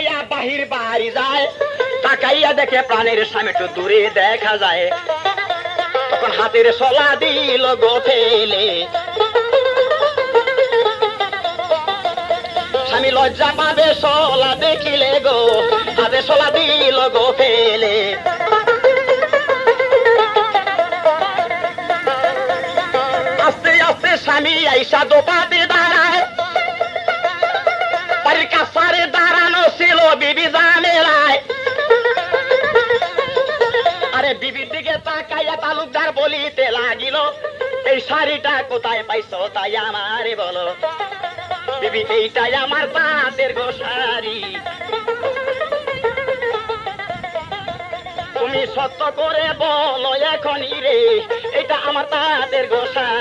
মাইয়া বাহির বাড়ি যায়। তাকাইয়া দেখে প্রাণের স্বামী একটু দূরে দেখা যায়। তখন হাতের সলা দিল গো ফেলে। স্বামী লজ্জা পাবে, সলা দেখিলে গো। হাতে সলা দিল গো ফেলে। আস্তে আস্তে স্বামী আইসা দোপাতে দাঁড়ায়। বিবির দিকে তাকাইয়া তালুকদার বলিতে লাগিল, এই শাড়িটা কোথায় পাইছ তাই আমারে বলো। বিবি, এইটাই আমার তাঁতের গো শাড়ি। তুমি সত্য করে বলো এখনই রে, এটা আমার তাঁতের গো শাড়ি।